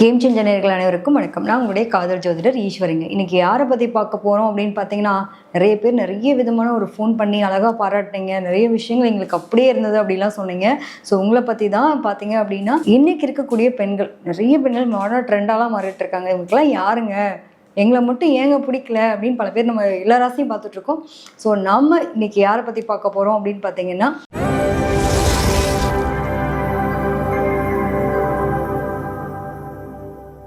Game changer அனைவருக்கும் வணக்கம். நான் உங்களுடைய காதல் ஜோதிடர் ஈஸ்வரிங்க. இன்னைக்கு யாரை பற்றி பார்க்க போகிறோம் அப்படின்னு பார்த்தீங்கன்னா நிறைய பேர் நிறைய விதமான ஒரு ஃபோன் பண்ணி அழகாக பாராட்டினீங்க. நிறைய விஷயங்கள் எங்களுக்கு அப்படியே இருந்தது அப்படிலாம் சொன்னீங்க. ஸோ உங்களை பற்றி தான் பார்த்தீங்க அப்படின்னா இன்னைக்கு இருக்கக்கூடிய பெண்கள் நிறைய பெண்கள் மாடர்ன் ட்ரெண்டாலாம் மாறிட்டு இருக்காங்க. இவங்களுக்குலாம் யாருங்க? எங்களை மட்டும் ஏங்க பிடிக்கல? அப்படின்னு பல பேர் நம்ம எல்லா ராசியும் பார்த்துட்ருக்கோம் ஸோ நம்ம இன்னைக்கு யாரை பற்றி பார்க்க போகிறோம் அப்படின்னு பார்த்தீங்கன்னா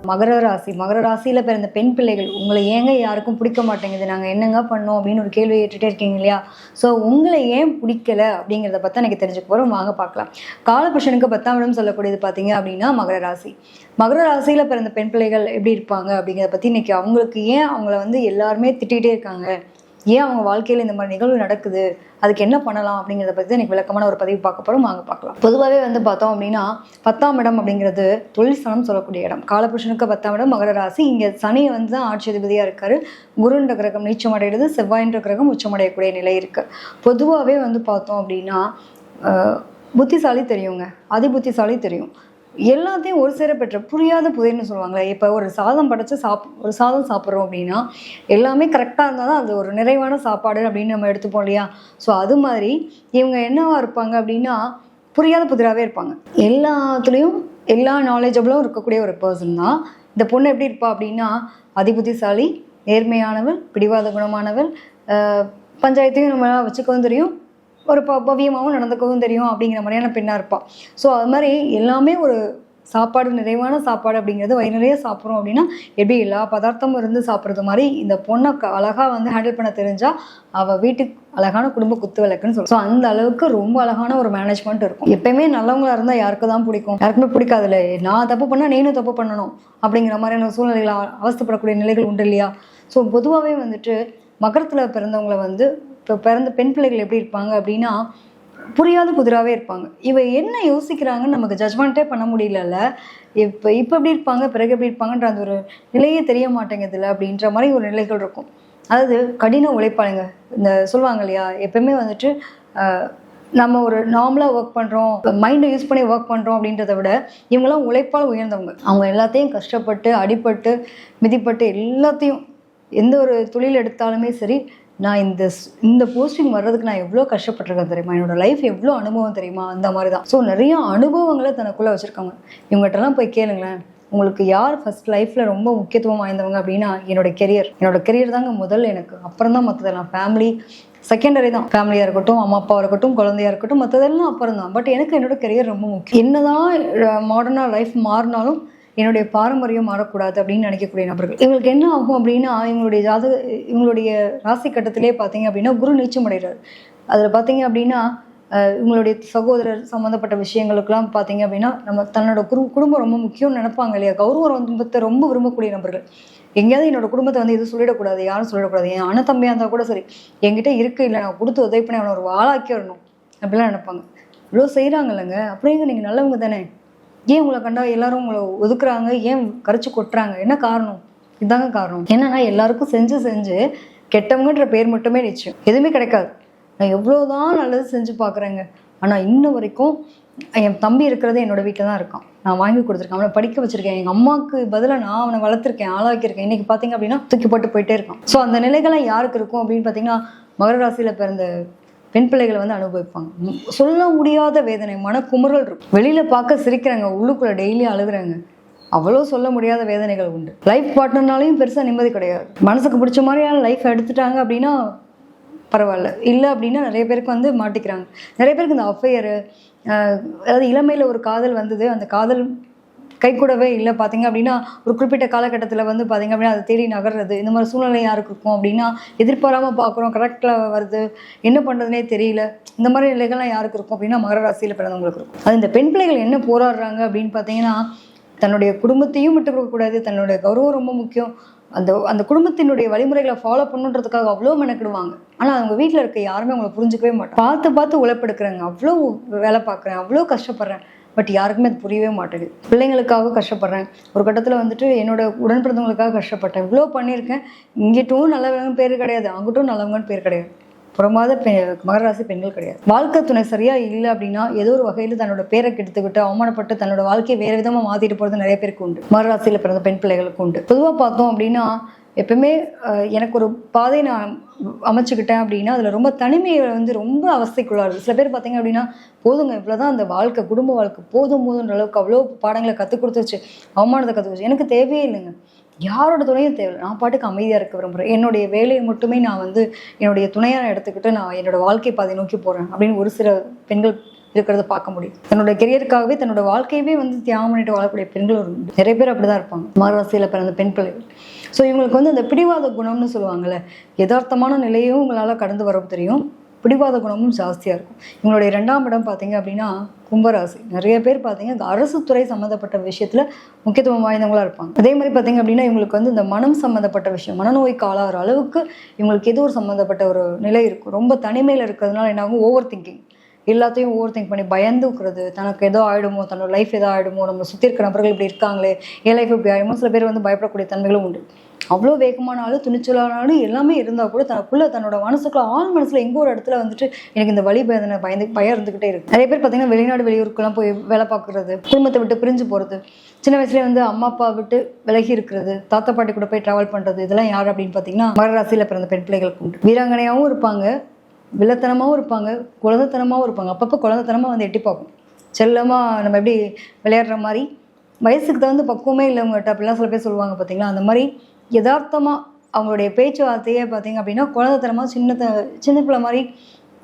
மகர ராசி மகர ராசியில் பிறந்த பெண் பிள்ளைகள் உங்களை ஏங்க யாருக்கும் பிடிக்க மாட்டேங்குது? நாங்கள் என்னங்க பண்ணோம்? அப்படின்னு ஒரு கேள்வி ஏற்றுட்டே இருக்கீங்க இல்லையா? ஸோ உங்களை ஏன் பிடிக்கல? அப்படிங்கிறத பற்றி எனக்கு தெரிஞ்சுக்க போகிறோம் வாங்க பார்க்கலாம். காலபுருஷனுக்கு பத்தாம் இடம் சொல்லக்கூடியது பார்த்தீங்க அப்படின்னா மகர ராசி. மகர ராசியில் பிறந்த பெண் பிள்ளைகள் எப்படி இருப்பாங்க அப்படிங்கிறத பற்றி இன்னைக்கு அவங்களுக்கு ஏன் அவங்கள வந்து எல்லாருமே திட்டிகிட்டே இருக்காங்க? ஏன் அவங்க வாழ்க்கையில் இந்த மாதிரி நிகழ்வு நடக்குது? அதுக்கு என்ன பண்ணலாம் அப்படிங்கிறத பற்றி எனக்கு விளக்கமான ஒரு பதிவு பார்க்க போகிறோம் வாங்க பார்க்கலாம். பொதுவாகவே வந்து பார்த்தோம் அப்படின்னா பத்தாம் இடம் அப்படிங்கிறது தொழில் ஸ்தானம் சொல்லக்கூடிய இடம். காலபுருஷனுக்கு பத்தாம் இடம் மகர ராசி. இங்கே சனி வந்து தான் ஆட்சி அதிபதியாக இருக்காரு. குருன்ற கிரகம் நீச்சம் அடைகிறது செவ்வாயின்ற கிரகம் உச்சமடையக்கூடிய நிலை இருக்குது பொதுவாகவே வந்து பார்த்தோம் அப்படின்னா புத்திசாலி தெரியுங்க. அதிபுத்திசாலி தெரியும். எல்லாத்தையும் ஒரு சேர பெற்ற புரியாத புதைன்னு சொல்லுவாங்களே இப்போ ஒரு சாதம் படைச்சு சாப் ஒரு சாதம் சாப்பிட்றோம் அப்படின்னா எல்லாமே கரெக்டாக இருந்தால் தான் அது ஒரு நிறைவான சாப்பாடு அப்படின்னு நம்ம எடுத்துப்போம் இல்லையா? ஸோ அது மாதிரி இவங்க என்னவா இருப்பாங்க அப்படின்னா புரியாத புதிராகவே இருப்பாங்க. எல்லாத்துலேயும் எல்லா நாலேஜபிளும் இருக்கக்கூடிய ஒரு பர்சன் தான். இந்த பொண்ணு எப்படி இருப்பா அப்படின்னா அதிபுத்திசாலி நேர்மையானவள் பிடிவாத குணமானவள் பஞ்சாயத்தையும் நம்ம வச்சுக்கவும் தெரியும். ஒரு ப பவியமாகவும் நடந்துக்கவும் தெரியும் அப்படிங்கிற மாதிரியான பெண்ணாக இருப்பாள் ஸோ அது மாதிரி எல்லாமே ஒரு சாப்பாடு நிறைவான சாப்பாடு அப்படிங்கிறது வயிறு நிறைய சாப்பிட்றோம் அப்படின்னா எப்படி எல்லா பதார்த்தமும் இருந்து சாப்பிட்றது மாதிரி இந்த பொண்ணை க- வந்து ஹேண்டில் பண்ண தெரிஞ்சால் அவள் வீட்டுக்கு அழகான குடும்ப குத்து விளக்குன்னு சொல்லுவோம். ஸோ அந்த அளவுக்கு ரொம்ப அழகான ஒரு மேனேஜ்மெண்ட் இருக்கும். எப்பயுமே நல்லவங்களா இருந்தால் யாருக்கு தான் பிடிக்கும்? யாருக்குமே பிடிக்காதுல்ல. நான் தப்பு பண்ணால் நீனும் தப்பு பண்ணணும் அப்படிங்கிற மாதிரியான சூழ்நிலைகள் அவஸ்தப்படக்கூடிய நிலைகள் உண்டு இல்லையா? ஸோ பொதுவாகவே வந்துட்டு மகரத்தில் பிறந்தவங்கள வந்து இப்போ பிறந்த பெண் பிள்ளைகள் எப்படி இருப்பாங்க அப்படின்னா புரியாத புதிராகவே இருப்பாங்க. இவ என்ன யோசிக்கிறாங்கன்னு நமக்கு ஜட்ஜ்மெண்ட்டே பண்ண முடியலல்ல. இப்போ இப்போ எப்படி இருப்பாங்க பிறகு எப்படி இருப்பாங்கன்ற அந்த ஒரு நிலையே தெரிய மாட்டேங்குதுல்ல அப்படின்ற மாதிரி ஒரு நிலைகள் இருக்கும். அதாவது கடின உழைப்பாளுங்க. இந்த சொல்லுவாங்க இல்லையா? எப்பவுமே வந்துட்டு நம்ம ஒரு நார்மலாக ஒர்க் பண்ணுறோம் மைண்டை யூஸ் பண்ணி ஒர்க் பண்ணுறோம் அப்படின்றத விட இவங்கெல்லாம் உழைப்பால் உயர்ந்தவங்க. அவங்க எல்லாத்தையும் கஷ்டப்பட்டு அடிபட்டு மிதிப்பட்டு எல்லாத்தையும் எந்த ஒரு தொழில் எடுத்தாலுமே சரி நான் இந்த ஸ்- இந்த போஸ்டிங் வர்றதுக்கு நான் எவ்வளோ கஷ்டப்பட்டிருக்கேன் தெரியுமா? என்னோட லைஃப் எவ்வளோ அனுபவம் தெரியுமா? அந்த மாதிரி தான் ஸோ நிறைய அனுபவங்களை தனக்குள்ளே வச்சுருக்காங்க. இவங்ககிட்டலாம் போய் கேளுங்களேன். உங்களுக்கு யார் ஃபர்ஸ்ட் லைஃப்பில் ரொம்ப முக்கியத்துவம் வாய்ந்தவங்க அப்படின்னா என்னோட கெரியர் என்னோட கெரியர் தாங்க முதல் எனக்கு. அப்புறம் தான் மற்றதெல்லாம் ஃபேமிலி செகண்டரி தான். ஃபேமிலியாக இருக்கட்டும் அம்மா அப்பாவாக இருக்கட்டும் குழந்தையா இருக்கட்டும் மற்றதெல்லாம் அப்புறம் தான் பட் எனக்கு என்னோட கெரியர் ரொம்ப முக்கியம். என்னதான் மாடர்னாக லைஃப் மாறினாலும் என்னுடைய பாரம்பரியம் மாறக்கூடாது அப்படின்னு நினைக்கக்கூடிய நபர்கள். இவங்களுக்கு என்ன ஆகும் அப்படின்னா இவங்களுடைய ஜாதக இவங்களுடைய ராசி கட்டத்திலே பார்த்தீங்க அப்படின்னா குரு நீச்சம் அடைகிறார். அதில் பார்த்தீங்க அப்படின்னா இவங்களுடைய சகோதரர் சம்மந்தப்பட்ட விஷயங்களுக்கெல்லாம் பார்த்தீங்க அப்படின்னா நம்ம தன்னோட குரு குடும்பம் ரொம்ப முக்கியம்னு நினைப்பாங்க இல்லையா? கௌரவ குடும்பத்தை ரொம்ப விரும்பக்கூடிய நபர்கள். எங்கேயாவது என்னோட குடும்பத்தை வந்து இது சொல்லிடக்கூடாது யாரும் சொல்லிடக்கூடாது. என் அண்ணன் தம்பியாக இருந்தால் கூட சரி என்கிட்ட இருக்கு இல்லை நான் கொடுத்து உதவி பண்ணி அவனை ஒரு வாழாக்கி வரணும் அப்படிலாம் நினைப்பாங்க. இவ்வளோ செய்கிறாங்க இல்லைங்க? அப்படிங்க நீங்கள் நல்லவங்க தானே. ஏன் உங்களை கண்டா எல்லாரும் உங்களை ஒதுக்குறாங்க? ஏன் கரைச்சி கொட்டுறாங்க? என்ன காரணம்? இதாங்க காரணம். என்னன்னா எல்லாருக்கும் செஞ்சு செஞ்சு கெட்டவங்கன்ற பேர் மட்டுமே நிச்சயம். எதுவுமே கிடைக்காது. நான் எவ்வளோதான் நல்லது செஞ்சு பார்க்குறேங்க ஆனால் இன்ன வரைக்கும் என் தம்பி இருக்கிறது என்னோட வீட்டில் தான் இருக்கான். நான் வாங்கி கொடுத்துருக்கேன். அவனை படிக்க வச்சிருக்கேன். எங்கள் அம்மாவுக்கு பதிலாக நான் அவனை வளர்த்துருக்கேன் ஆளாக்கியிருக்கேன். இன்னைக்கு பார்த்தீங்க அப்படின்னா தூக்கி போட்டு போயிட்டே இருக்கான். ஸோ அந்த நிலைகள்லாம் யாருக்கு இருக்கும் அப்படின்னு பார்த்தீங்கன்னா மகர ராசியில் பிறந்த பெண் பிள்ளைகளை வந்து அனுபவிப்பாங்க. சொல்ல முடியாத வேதனை மனக்குமுறல் இருக்கும். வெளியில பார்க்க சிரிக்கிறாங்க உள்ளுக்குள்ள டெய்லி அழுகுறாங்க. அவ்வளோ சொல்ல முடியாத வேதனைகள் உண்டு. லைஃப் பார்ட்னர்னாலையும் பெருசாக நிம்மதி கிடையாது. மனசுக்கு பிடிச்ச மாதிரியான லைஃப் எடுத்துட்டாங்க அப்படின்னா பரவாயில்ல. இல்லை அப்படின்னா நிறைய பேருக்கு வந்து மாட்டிக்கிறாங்க. நிறைய பேருக்கு இந்த அஃபையரு அதாவது இளமையில் ஒரு காதல் வந்தது. அந்த காதல் கைக்கூடவே இல்லை. பார்த்தீங்க அப்படின்னா ஒரு குறிப்பிட்ட காலகட்டத்தில் வந்து பார்த்தீங்க அப்படின்னா அதை தேடி நகர்றது இந்த மாதிரி சூழ்நிலை யாருக்கு இருக்கும் அப்படின்னா எதிர்பாராமல் பார்க்குறோம் கரெக்டில் வருது என்ன பண்ணுறதுனே தெரியல. இந்த மாதிரி நிலைகள்லாம் யாருக்கு இருக்கும் அப்படின்னா மகர ராசியில் பிறந்தவங்களுக்கு இருக்கும். அது இந்த பெண் பிள்ளைகள் என்ன போராடுறாங்க அப்படின்னு பார்த்தீங்கன்னா தன்னுடைய குடும்பத்தையும் விட்டு கொடுக்கக்கூடாது தன்னுடைய கௌரவம் ரொம்ப முக்கியம். அந்த அந்த குடும்பத்தினுடைய வழிமுறைகளை ஃபாலோ பண்ணுன்றதுக்காக அவ்வளோ மெனக்கிடுவாங்க. ஆனால் அவங்க வீட்டில் இருக்க யாருமே அவங்களை புரிஞ்சுக்கவே மாட்டாங்க. பார்த்து பார்த்து உழைப்பெடுக்கிறேங்க அவ்வளோ வேலை பார்க்குறேன் அவ்வளோ கஷ்டப்படுறேன். பட் யாருக்குமே அது புரியவே மாட்டேங்குது. பிள்ளைங்களுக்காக கஷ்டப்படுறேன். ஒரு கட்டத்தில் வந்துட்டு என்னோட உடன் பிறந்தவங்களுக்காக கஷ்டப்பட்டேன். இவ்வளோ பண்ணியிருக்கேன். இங்கிட்டும் நல்லவங்கன்னு பேர் கிடையாது. அங்கிட்டும் நல்லவங்கன்னு பேர் கிடையாது. புறமாத பெ மகராசி பெண்கள் கிடையாது. வாழ்க்கை துணை சரியாக இல்லை அப்படின்னா ஏதோ ஒரு வகையில் தன்னோட பேரை கெடுத்துக்கிட்டு அவமானப்பட்டு தன்னோட வாழ்க்கையை வேறு விதமாக மாற்றிட்டு போகிறது நிறைய பேருக்கு உண்டு. மகராசியில் பிறந்த பெண் பிள்ளைகளுக்கு உண்டு. பொதுவாக பார்த்தோம் அப்படின்னா எப்பவுமே எனக்கு ஒரு பாதை நான் அமைச்சுக்கிட்டேன் அப்படின்னா அதில் ரொம்ப தனிமையை வந்து ரொம்ப அவஸ்தைக்குள்ளாரு. சில பேர் பார்த்தீங்க அப்படின்னா போதுங்க இவ்வளோதான் அந்த வாழ்க்கை குடும்ப வாழ்க்கை போதும் போதுன்ற அளவுக்கு அவ்வளோ பாடங்களை கற்றுக் கொடுத்துருச்சு அவமானத்தை கற்றுக் கொடுத்து எனக்கு தேவையே இல்லைங்க. யாரோட துணையும் தேவை நான் பாட்டுக்கு அமைதியாக இருக்க விரும்புகிறேன் என்னுடைய வேலையை மட்டுமே நான் வந்து என்னுடைய துணையாக எடுத்துக்கிட்டு நான் என்னோடய வாழ்க்கை பாதை நோக்கி போகிறேன் அப்படின்னு ஒரு சில பெண்கள் இருக்கிறத பார்க்க முடியும். தன்னோட கெரியருக்காகவே தன்னோட வாழ்க்கையவே வந்து தியாகம் பண்ணிட்டு வாழக்கூடிய பெண்கள் ஒரு நிறைய பேர் அப்படிதான் இருப்பாங்க. மகராசியில் பிறந்த பெண் பிள்ளைகள். ஸோ இவங்களுக்கு வந்து அந்த பிடிவாத குணம்னு சொல்லுவாங்கல்ல யதார்த்தமான நிலையும் உங்களால் கடந்து வர தெரியும். பிடிவாத குணமும் ஜாஸ்தியாக இருக்கும். இவங்களுடைய ரெண்டாம் இடம் பார்த்தீங்க அப்படின்னா கும்பராசி. நிறைய பேர் பார்த்தீங்க இந்த அரசு துறை சம்மந்தப்பட்ட விஷயத்தில் முக்கியத்துவம் வாய்ந்தவங்களா இருப்பாங்க. அதே மாதிரி பார்த்தீங்க அப்படின்னா இவங்களுக்கு வந்து இந்த மனம் சம்மந்தப்பட்ட விஷயம் மனநோய்க்கு ஆளாகிற அளவுக்கு இவங்களுக்கு ஏதோ ஒரு சம்மந்தப்பட்ட ஒரு நிலை இருக்கும். ரொம்ப தனிமையில் இருக்கிறதுனால என்னாகும் ஓவர் திங்கிங் எல்லாத்தையும் ஓவர் திங்க் பண்ணி பயந்துக்கிறது தனக்கு ஏதோ ஆயிடுமோ தன்னோட லைஃப் ஏதோ ஆயிடுமோ நம்ம சுற்றி இருக்கிற நபர்கள் இப்படி இருக்காங்களே என் லைஃப் இப்படி ஆகிடுமோ சில பேர் வந்து பயப்படக்கூடிய தன்மைகளும் உண்டு. அவ்வளோ வேகமானாலும் துணிச்சலானாலும் எல்லாமே இருந்தால் கூட தனக்குள்ளே தன்னோட மனசுக்குள்ள ஆள் மனசில் எங்கோ ஒரு இடத்துல வந்துட்டு எனக்கு இந்த வழி பயந்தனை பயந்து பயம் இருந்துகிட்டே இருக்கு. நிறைய பேர் பார்த்தீங்கன்னா வெளிநாடு வெளியூருக்குலாம் போய் வேலை பார்க்குறது குடும்பத்தை விட்டு பிரிஞ்சு போகிறது சின்ன வயசுலேயே வந்து அம்மா அப்பா விட்டு விலகி இருக்கிறது தாத்தா பாட்டி கூட போய் ட்ராவல் பண்ணுறது இதெல்லாம் யார் அப்படின்னு பார்த்தீங்கன்னா மகர ராசியில் பிறந்த பெண் பிள்ளைகளுக்கு உண்டு. வீராங்கனையாகவும் இருப்பாங்க. வில்லத்தனமாகவும் இருப்பாங்க குழந்தைத்தனமாகவும் இருப்பாங்க. அப்பப்போ குழந்தைத்தனமாக வந்து எட்டி பார்க்கும் செல்லமாக நம்ம எப்படி விளையாடுற மாதிரி வயசுக்கு தகுந்த பக்குவமே இல்லைவங்ககிட்ட அப்படிலாம் சில பேர் சொல்லுவாங்க பார்த்தீங்களா? அந்த மாதிரி யதார்த்தமாக அவங்களுடைய பேச்சுவார்த்தையே பார்த்தீங்க அப்படின்னா குழந்தைத்தனமாக சின்ன சின்ன பிள்ளை மாதிரி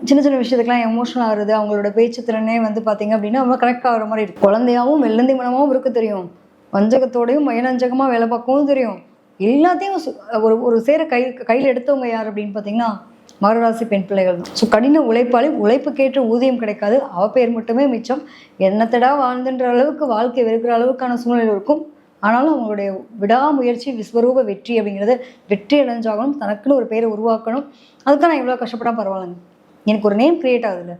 சின்ன சின்ன விஷயத்துக்கெலாம் எமோஷனல் ஆகுது அவங்களோட பேச்சு திறனே வந்து பார்த்தீங்க அப்படின்னா ரொம்ப கனெக்ட் ஆகிற மாதிரி இருக்கும். குழந்தையாகவும் வெள்ளந்தி மனமாகவும் இருக்க தெரியும். வஞ்சகத்தோடையும் மயனஞ்சகமாக வேலை பார்க்கவும் தெரியும். எல்லாத்தையும் சு- ஒரு ஒரு சேர கை கையில் எடுத்தவங்க யார் அப்படின்னு பார்த்தீங்கன்னா மகராசி பெண் பிள்ளைகள் தான். ஸோ கடின உழைப்பாளி உழைப்புக்கேற்ற ஊதியம் கிடைக்காது. அவ பெயர் மட்டுமே மிச்சம். என்னத்தடா வாழ்ந்துன்ற அளவுக்கு வாழ்க்கை வெறுக்கிற அளவுக்கான சூழ்நிலை இருக்கும். ஆனாலும் அவங்களுடைய விடாமுயற்சி விஸ்வரூப வெற்றி அப்படிங்கிறத வெற்றி அடைஞ்சாகணும். தனக்குன்னு ஒரு பேரை உருவாக்கணும். அதுக்காக நான் இவ்வளோ கஷ்டப்பட்டா பரவாயில்லைங்க. எனக்கு ஒரு நேம் கிரியேட் ஆகுதுல்ல.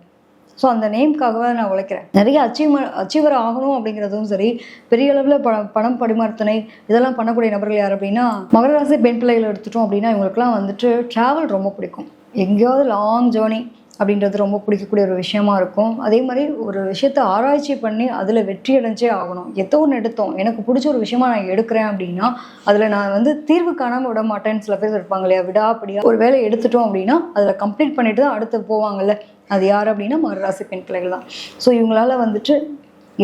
ஸோ அந்த நேம்க்காகவே நான் உழைக்கிறேன். நிறைய அச்சீவ்மெண்ட் அச்சீவர் ஆகணும் அப்படிங்கிறதும் சரி பெரிய அளவில் ப பணம் பரிமார்த்தனை இதெல்லாம் பண்ணக்கூடிய நபர்கள் யார் அப்படின்னா மகராசி பெண் பிள்ளைகளை எடுத்துட்டோம் அப்படின்னா இவங்களுக்குலாம் வந்துட்டு ட்ராவல் ரொம்ப பிடிக்கும். எங்கேயாவது லாங் ஜேர்னி அப்படின்றது ரொம்ப பிடிக்கக்கூடிய ஒரு விஷயமா இருக்கும். அதே மாதிரி ஒரு விஷயத்தை ஆராய்ச்சி பண்ணி அதில் வெற்றி அடைஞ்சே ஆகணும். எதோ ஒன்று எடுத்தோம். எனக்கு பிடிச்ச ஒரு விஷயமா நான் எடுக்கிறேன் அப்படின்னா அதில் நான் வந்து தீர்வு காணாமல் விட மாட்டேன்னு சில பேர் இருப்பாங்க இல்லையா? விடா அப்படியா ஒரு வேலை எடுத்துட்டோம் அப்படின்னா அதில் கம்ப்ளீட் பண்ணிட்டு தான் அடுத்து போவாங்கல்ல. அது யார் அப்படின்னா மகராசி பெண் தான். ஸோ இவங்களால வந்துட்டு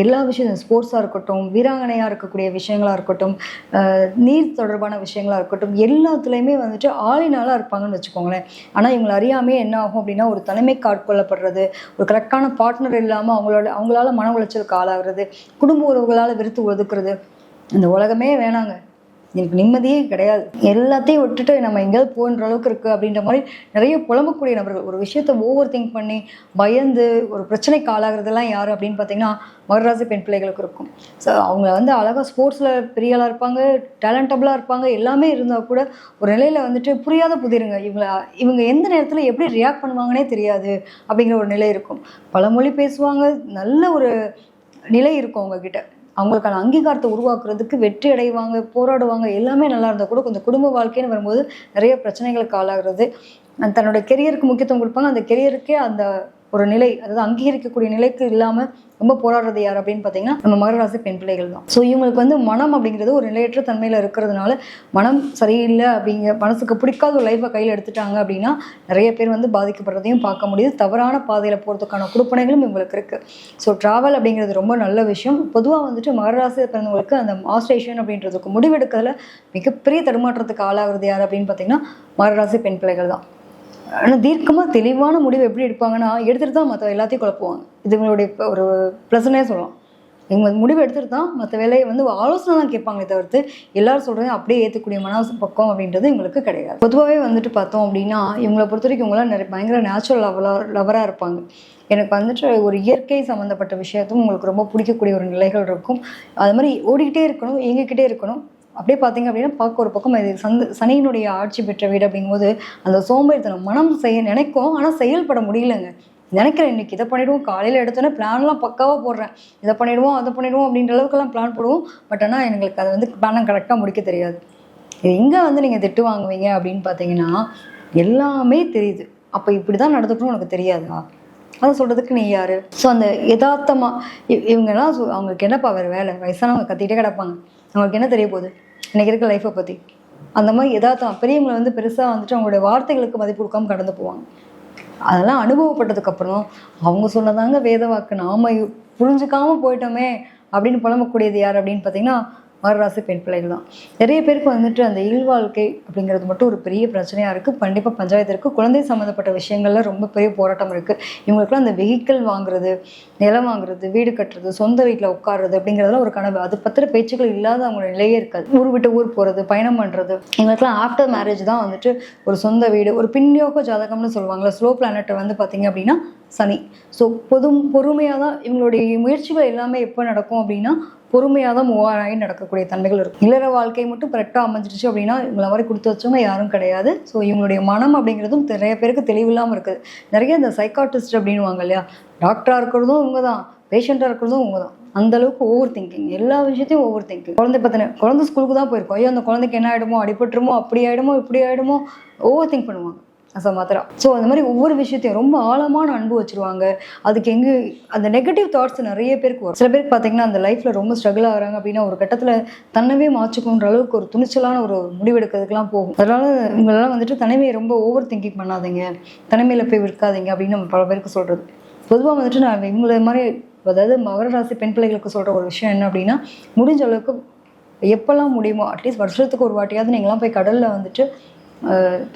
எல்லா விஷயம் ஸ்போர்ட்ஸாக இருக்கட்டும் வீராங்கனையாக இருக்கக்கூடிய விஷயங்களாக இருக்கட்டும் நீர் தொடர்பான விஷயங்களாக இருக்கட்டும் எல்லாத்துலேயுமே வந்துட்டு ஆளினாலாக இருப்பாங்கன்னு வச்சுக்கோங்களேன். ஆனால் இவங்களை அறியாமே என்ன ஆகும் அப்படின்னா ஒரு தலைமை ஆட்கொள்ளப்படுறது ஒரு கரெக்டான பார்ட்னர் இல்லாமல் அவங்களோட அவங்களால மன உளைச்சலுக்கு ஆளாகிறது குடும்ப உறவுகளால் வெறுத்து ஒதுக்குறது. இந்த உலகமே வேணாங்க. எனக்கு நிம்மதியே கிடையாது. எல்லாத்தையும் விட்டுட்டு நம்ம எங்கேயாவது போன்ற அளவுக்கு இருக்குது அப்படின்ற மாதிரி நிறைய புலம்பக்கூடிய நபர்கள். ஒரு விஷயத்தை ஓவர் திங்க் பண்ணி பயந்து ஒரு பிரச்சனைக்கு ஆளாகிறதெல்லாம் யார் அப்படின்னு பார்த்தீங்கன்னா மகராசி பெண் பிள்ளைகளுக்கு இருக்கும். ஸோ அவங்க வந்து அழகாக ஸ்போர்ட்ஸில் பெரிய ஆளாக இருப்பாங்க டேலண்டபுளாக இருப்பாங்க எல்லாமே இருந்தால் கூட ஒரு நிலையில் வந்துட்டு புரியாத புதிருங்க. இவங்க இவங்க எந்த நேரத்தில் எப்படி ரியாக்ட் பண்ணுவாங்கன்னே தெரியாது அப்படிங்கிற ஒரு நிலை இருக்கும். பல மொழி பேசுவாங்க நல்ல ஒரு நிலை இருக்கும் அவங்கக்கிட்ட அவங்களுக்கான அங்கீகாரத்தை உருவாக்குறதுக்கு வெற்றி அடைவாங்க போராடுவாங்க எல்லாமே நல்லா இருந்தால் கூட கொஞ்சம் குடும்ப வாழ்க்கைன்னு வரும்போது நிறைய பிரச்சனைகளுக்கு ஆளாகிறது. தன்னோட கெரியருக்கு முக்கியத்துவம் கொடுப்பாங்க. அந்த கெரியருக்கே அந்த ஒரு நிலை அதாவது அங்கீகரிக்கக்கூடிய நிலைக்கு இல்லாமல் ரொம்ப போராடுறது யார் அப்படின்னு பார்த்தீங்கன்னா நம்ம மகராசி பெண் பிள்ளைகள் தான் ஸோ இவங்களுக்கு வந்து மனம் அப்படிங்கிறது ஒரு நிலையற்ற தன்மையில் இருக்கிறதுனால மனம் சரியில்லை அப்படிங்கிற மனசுக்கு பிடிக்காத ஒரு லைஃப்பை கையில் எடுத்துட்டாங்க அப்படின்னா நிறைய பேர் வந்து பாதிக்கப்படுறதையும் பார்க்க முடியுது. தவறான பாதையில் போகிறதுக்கான கொடுப்பனைகளும் இவங்களுக்கு இருக்குது ஸோ ட்ராவல் அப்படிங்கிறது ரொம்ப நல்ல விஷயம். பொதுவாக வந்துட்டு மகராசியில் பிறந்தவங்களுக்கு அந்த மாஸ்டேஷன் அப்படின்றதுக்கு முடிவெடுக்கிறதுல மிகப்பெரிய தடுமாற்றத்துக்கு ஆளாகிறது யார் அப்படின்னு பார்த்தீங்கன்னா மகராசி பெண் பிள்ளைகள் தான் ஆனால் தீர்க்கமாக தெளிவான முடிவு எப்படி எடுப்பாங்கன்னா எடுத்துகிட்டு தான் மற்ற எல்லாத்தையும் குழப்புவாங்க. இது இவங்களுடைய ஒரு ப்ளஸ்னே சொல்லலாம். இவங்க முடிவு எடுத்துகிட்டு தான் மற்ற வேலையை வந்து ஆலோசனை தான் கேட்பாங்களே தவிர்த்து எல்லாரும் சொல்கிறதையும் அப்படியே ஏற்றக்கூடிய மன பக்கம் அப்படின்றது இவங்களுக்கு கிடையாது. பொதுவாகவே வந்துட்டு பார்த்தோம் அப்படின்னா இவங்களை பொறுத்த வரைக்கும் இவங்களாம் நிறைய பயங்கர நேச்சுரல் லவலாக லவராக இருப்பாங்க. எனக்கு வந்துட்டு ஒரு இயற்கை சம்மந்தப்பட்ட விஷயத்தும் உங்களுக்கு ரொம்ப பிடிக்கக்கூடிய ஒரு நிலைகள் இருக்கும். அது மாதிரி ஓடிக்கிட்டே இருக்கணும் இயங்கிக்கிட்டே இருக்கணும். அப்படியே பார்த்தீங்க அப்படின்னா பார்க்க ஒரு பக்கம் இது சந்த சனியினுடைய ஆட்சி பெற்ற வீடு அப்படிங்கும்போது அந்த சோம்பேறித்தனம் மனம் செய்ய நினைக்கும் ஆனால் செயல்பட முடியலங்க. நினைக்கிறேன் இன்னைக்கு இதை பண்ணிவிடுவோம் காலையில் எடுத்தோன்னே பிளான்லாம் பக்காவாக போடுறேன். இதை பண்ணிவிடுவோம் அதை பண்ணிவிடுவோம் அப்படின்ற அளவுக்குலாம் பிளான் போடுவோம். பட் ஆனால் எங்களுக்கு அதை வந்து பிளானை கரெக்டாக முடிக்க தெரியாது. இது எங்கே வந்து நீங்கள் திட்டு வாங்குவீங்க அப்படின்னு பார்த்தீங்கன்னா எல்லாமே தெரியுது. அப்போ இப்படி தான் நடந்துக்கணும் உனக்கு தெரியாதா? அதை சொல்கிறதுக்கு நீ யார்? ஸோ அந்த யதார்த்தமாக இவங்கெல்லாம் அவங்களுக்கு என்னப்பா வேறு வேலை? வயசானவங்க கத்திக்கிட்டே கிடப்பாங்க. அவங்களுக்கு என்ன தெரிய போகுது? இன்னைக்கு இருக்க லைஃப்பை பற்றி அந்த மாதிரி யதார்த்தம் பெரியவங்களை வந்து பெருசாக வந்துட்டு அவங்களுடைய வார்த்தைகளுக்கு மதிப்பு கொடுக்காம கடந்து போவாங்க. அதெல்லாம் அனுபவப்பட்டதுக்கப்புறம் அவங்க சொன்னதாங்க வேத வாக்கு. நாம புரிஞ்சுக்காமல் போயிட்டோமே அப்படின்னு புலம்பக்கூடியது யார் அப்படின்னு பார்த்தீங்கன்னா மறுராசி பெண் பிள்ளைகள் தான் நிறைய பேருக்கு வந்துட்டு அந்த இல்வாழ்க்கை அப்படிங்கிறது மட்டும் ஒரு பெரிய பிரச்சனையாக இருக்குது கண்டிப்பாக பஞ்சாயத்து இருக்குது குழந்தை சம்மந்தப்பட்ட விஷயங்கள்ல ரொம்ப பெரிய போராட்டம் இருக்குது இவங்களுக்குலாம் அந்த வெஹிக்கிள் வாங்குறது நிலம் வாங்குறது வீடு கட்டுறது சொந்த வீட்டில் உட்காருறது அப்படிங்கிறதுலாம் ஒரு கனவு. அது பத்திர பேச்சுக்கள் இல்லாத அவங்களோட நிலையே இருக்காது. ஊர் விட்டு ஊர் போகிறது பயணம் பண்ணுறது இவங்களுக்குலாம் ஆஃப்டர் மேரேஜ் தான் வந்துட்டு ஒரு சொந்த வீடு ஒரு பின்யோக ஜாதகம்னு சொல்லுவாங்களா ஸ்லோ பிளானட்டை வந்து பார்த்தீங்க அப்படின்னா சனி. ஸோ பொது பொறுமையாக தான் இவங்களுடைய முயற்சிகள் எல்லாமே எப்போ நடக்கும் அப்படின்னா பொறுமையாக தான் மூவ் நடக்கக்கூடிய தன்மைகள் இருக்கும். இல்லற வாழ்க்கை மட்டும் கரெக்டாக அமைஞ்சிருச்சு அப்படின்னா இவங்கள மாதிரி கொடுத்து வச்சவங்க யாரும் கிடையாது. ஸோ இவங்களுடைய மனம் அப்படிங்கிறதும் நிறைய பேருக்கு தெளிவில்லாமல் இருக்குது. நிறைய இந்த சைக்காட்டிஸ்ட் அப்படின்னுவாங்க இல்லையா? டாக்டராக இருக்கிறதும் இவங்க தான் பேஷண்ட்டாக இருக்கிறதும் இவங்க தான் அந்த அளவுக்கு ஓவர் திங்கிங் எல்லா விஷயத்தையும் ஓவர் திங்கிங் குழந்தை பத்தின குழந்தை ஸ்கூலுக்கு தான் போயிருக்கோம். ஐயோ அந்த குழந்தைக்கு என்ன ஆகிடுமோ அடிபட்டுருமோ? அப்படி ஆகிடுமோ இப்படி ஆகிடுமோ ஓவர் திங்க் பண்ணுவாங்க. அசமாத்தரா ஸோ அந்த மாதிரி ஒவ்வொரு விஷயத்தையும் ரொம்ப ஆழமான அன்பு வச்சிருவாங்க. அதுக்கு எங்கே அந்த நெகட்டிவ் தாட்ஸ் நிறைய பேருக்கு வரும். சில பேருக்கு பார்த்தீங்கன்னா அந்த லைஃப்பில் ரொம்ப ஸ்ட்ரகிள் ஆகிறாங்க அப்படின்னா ஒரு கட்டத்தில் தன்னவே மாற்றிக்கணுன்ற அளவுக்கு ஒரு துணிச்சலான ஒரு முடிவெடுக்கிறதுக்கெலாம் போகும். அதனால உங்களெல்லாம் வந்துட்டு தனிமையை ரொம்ப ஓவர் திங்கிங் பண்ணாதீங்க. தனிமையில் போய் விற்காதீங்க அப்படின்னு நம்ம பல பேருக்கு சொல்கிறது பொதுவாக வந்துட்டு நான் இவங்கள மாதிரி அதாவது மகர ராசி பெண் பிள்ளைகளுக்கு சொல்கிற ஒரு விஷயம் என்ன அப்படின்னா முடிஞ்ச அளவுக்கு எப்போல்லாம் முடியுமோ அட்லீஸ்ட் வருஷத்துக்கு ஒரு வாட்டியாவது நீங்களாம் போய் கடலில் வந்துட்டு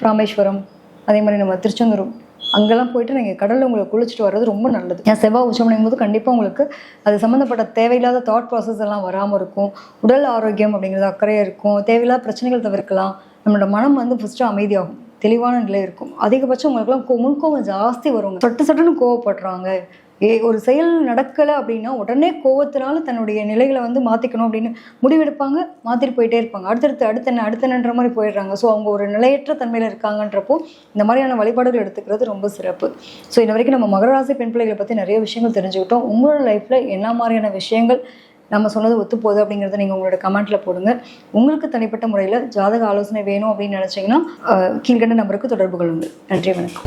ராமேஸ்வரம் அதே மாதிரி நம்ம திருச்செந்தூர் அங்கெல்லாம் போயிட்டு நீங்கள் கடலில் உங்களை குளிச்சுட்டு வர்றது ரொம்ப நல்லது. ஏன் செவ்வாய் உச்சமடையும் போது கண்டிப்பாக உங்களுக்கு அது சம்மந்தப்பட்ட தேவையில்லாத தாட் ப்ராசஸ் எல்லாம் வராமல் இருக்கும். உடல் ஆரோக்கியம் அப்படிங்கிறது அக்கறையாக இருக்கும். தேவையில்லாத பிரச்சனைகள் தவிர்க்கலாம். நம்மளோட மனம் வந்து ஃபஸ்ட்டு அமைதியாகும். தெளிவான நிலை இருக்கும். அதிகபட்சம் உங்களுக்குலாம் கோ- ஜாஸ்தி வரும் சட்டு சட்டுன்னு கோவப்படுறாங்க. ஏ ஒரு செயல் நடக்கலை அப்படின்னா உடனே கோவத்தினால தன்னுடைய நிலைகளை வந்து மாற்றிக்கணும் அப்படின்னு முடிவெடுப்பாங்க. மாற்றிட்டு போயிட்டே இருப்பாங்க. அடுத்தடுத்து அடுத்தென்ன அடுத்தென்னன்ற மாதிரி போயிடுறாங்க. ஸோ அவங்க ஒரு நிலையற்ற தன்மையில் இருக்காங்கன்றப்போ இந்த மாதிரியான வழிபாடுகள் எடுத்துக்கிறது ரொம்ப சிறப்பு. ஸோ இன்ன வரைக்கும் நம்ம மகர ராசி பெண் பிள்ளைகளை பற்றி நிறைய விஷயங்கள் தெரிஞ்சுக்கிட்டோம். உங்களோட லைஃப்பில் என்ன மாதிரியான விஷயங்கள் நம்ம சொன்னது ஒத்து போகுது அப்படிங்கிறத நீங்கள் உங்களோட கமெண்ட்டில் போடுங்க. உங்களுக்கு தனிப்பட்ட முறையில் ஜாதக ஆலோசனை வேணும் அப்படின்னு நினச்சிங்கன்னா கீழ்கண்ட நம்பருக்கு தொடர்பு கொள்ளுங்கள். நன்றி வணக்கம்.